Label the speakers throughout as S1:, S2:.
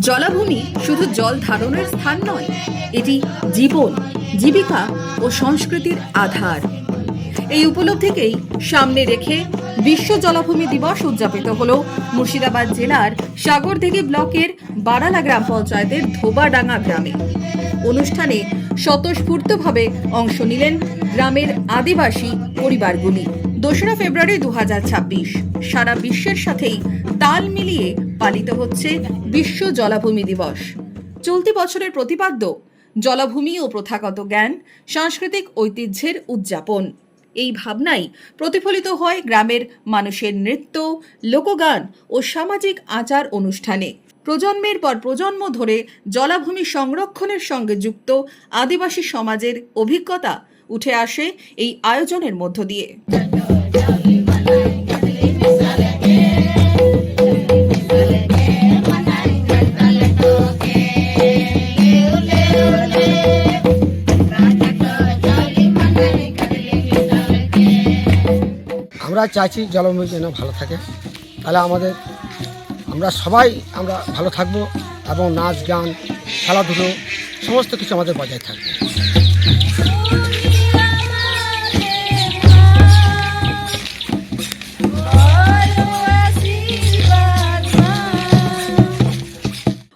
S1: জলাভূমি শুধু জল ধারণের স্থান নয়, এটি জীবন, জীবিকা ও সংস্কৃতির আধার। এই উপলব্ধিকেই সামনে রেখে বিশ্ব জলাভূমি দিবস উদযাপিত হল মুর্শিদাবাদ জেলার সাগরদিঘি ব্লকের বারালা গ্রাম পঞ্চায়েতের ধোবাডাঙ্গা গ্রামে। অনুষ্ঠানে স্বতঃস্ফূর্তভাবে অংশ নিলেন গ্রামের আদিবাসী পরিবারগুলি। দোসরা ফেব্রুয়ারি দুহাজার ছাব্বিশ। সারা বিশ্বের সাথেই তাল মিলিয়ে পালিত হচ্ছে বিশ্ব জলাভূমি দিবস। চলতি বছরের প্রতিপাদ্য, জলাভূমি ও প্রথাগত জ্ঞান, সাংস্কৃতিক ঐতিহ্যের উদযাপন। এই ভাবনাই প্রতিফলিত হয় গ্রামের মানুষের নৃত্য, লোকগান ও সামাজিক আচার অনুষ্ঠানে। প্রজন্মের পর প্রজন্ম ধরে জলাভূমি সংরক্ষণের সঙ্গে যুক্ত আদিবাসী সমাজের অভিজ্ঞতা উঠে আসে এই আয়োজনের মধ্য দিয়ে।
S2: আমরা চাইছি জলবায়ু যেন ভালো থাকে। তাহলে আমাদের, আমরা সবাই আমরা ভালো থাকব এবং নাচ, গান, খেলাধুলো, সমস্ত কিছু আমাদের বজায় থাকবে।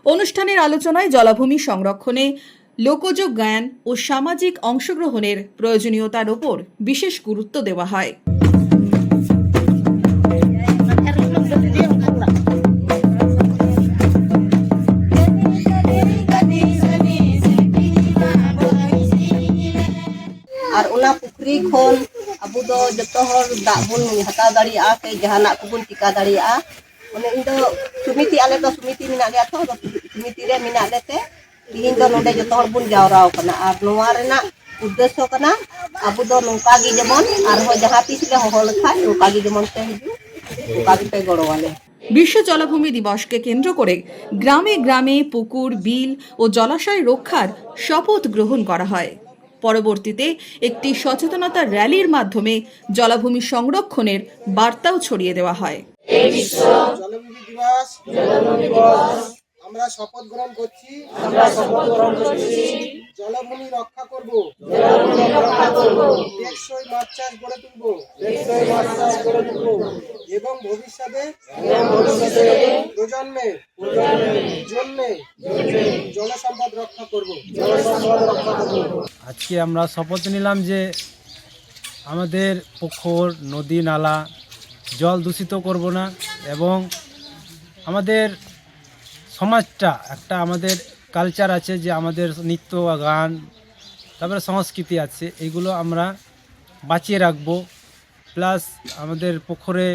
S1: অনুষ্ঠানের আলোচনায় জলাভূমি সংরক্ষণে লোকজ জ্ঞান ও সামাজিক অংশগ্রহণের প্রয়োজনীয়তার ওপর বিশেষ গুরুত্ব দেওয়া হয়।
S3: আর ওনা পুকুরি খন আবু দো যত হর দাগ বন হাতা দাঁড়িয়ে কে কোবন টিকা দাঁড়িয়ে ᱚᱱᱮ ᱤᱧ ᱫᱚ ᱥᱚᱢᱤᱛᱤ ᱟᱞᱮ ᱫᱚ ᱥᱚᱢᱤᱛᱤ ᱢᱮᱱᱟᱜ ᱞᱮᱭᱟ ᱛᱚ ᱥᱚᱢᱤᱛᱤ ᱨᱮ ᱢᱮᱱᱟᱜ ᱞᱮᱛᱮ ᱛᱤᱦᱤᱧ ᱫᱚ ᱱᱚᱰᱮ ᱡᱚᱛᱚ ᱦᱚᱲ ᱵᱚᱱ ᱡᱟᱣᱨᱟᱣ ᱠᱟᱱᱟ ᱟᱨ ᱱᱚᱣᱟ ᱨᱮᱱᱟᱜ ᱩᱫᱽᱫᱮᱥᱥᱚ ᱠᱟᱱᱟ ᱟᱵᱚ ᱫᱚ ᱱᱚᱝᱠᱟ ᱜᱮ ᱡᱮᱢᱚᱱ ᱟᱨᱦᱚᱸ ᱡᱟᱦᱟᱸ ᱛᱤᱥ ᱞᱮ ᱦᱚᱦᱚ ᱞᱮᱠᱷᱟᱱ ᱱᱚᱝᱠᱟ ᱜᱮ ᱡᱮᱢᱚᱱ ᱯᱮ ᱦᱤᱡᱩᱜ ᱚᱱᱠᱟ ᱜᱮᱯᱮ গড়োয়ালে
S1: বিশ্ব জলাভূমি দিবসকে কেন্দ্র করে গ্রামে গ্রামে পুকুর বিল ও জলাশয় রক্ষার শপথ গ্রহণ করা হয় পরবর্তীতে একটি সচেতনতা র্যালির মাধ্যমে জলাভূমি সংরক্ষণের বার্তাও ছড়িয়ে দেওয়া হয়
S2: জলভূমি দিবস। আমরা শপথ গ্রহণ করছি। আমরা শপথ গ্রহণ করছি। জলভূমি রক্ষা করব। জলভূমি রক্ষা করব। টেকসই মাছ চাষ গড়ে তুলব। টেকসই মাছ চাষ গড়ে তুলব। এবং ভবিষ্যতে এবং ভবিষ্যতে প্রজন্মে জন্যে জল সম্পদ রক্ষা করব। জল সম্পদ রক্ষা করব।
S4: আজকে আমরা শপথ নিলাম যে আমাদের পুকুর নদী নালা জল দূষিত করব না এবং আমাদের সমাজটা একটা আমাদের কালচার আছে যে আমাদের নৃত্য গান, তারপরে সংস্কৃতি আছে, এগুলো আমরা বাঁচিয়ে রাখব। প্লাস আমাদের পুকুরে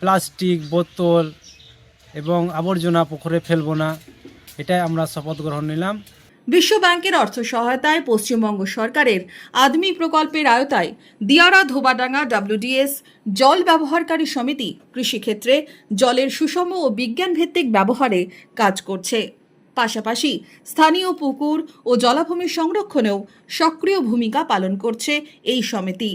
S4: প্লাস্টিক বোতল এবং আবর্জনা পুকুরে ফেলব না, এটাই আমরা শপথ গ্রহণ নিলাম।
S1: বিশ্ব ব্যাংকের অর্থ সহায়তায় পশ্চিমবঙ্গ সরকারের আদমি প্রকল্পের আয়তায় দিয়ারা ধোবাডাঙ্গা ডাব্লিউডিএস জল ব্যবহারকারী সমিতি কৃষিক্ষেত্রে জলের সুষম ও বিজ্ঞানভিত্তিক ব্যবহারে কাজ করছে। পাশাপাশি স্থানীয় পুকুর ও জলাভূমি সংরক্ষণেও সক্রিয় ভূমিকা পালন করছে এই সমিতি।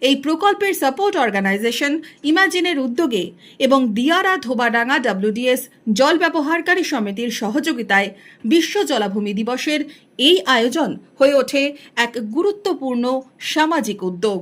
S1: এই প্রকল্পের সাপোর্ট অর্গানাইজেশন ইমাজিনের উদ্যোগে এবং দিয়ারা ধোবাডাঙ্গা ডাব্লিউডিএস জল ব্যবহারকারী সমিতির সহযোগিতায় বিশ্ব জলাভূমি দিবসের এই আয়োজন হয়ে ওঠে এক গুরুত্বপূর্ণ সামাজিক উদ্যোগ।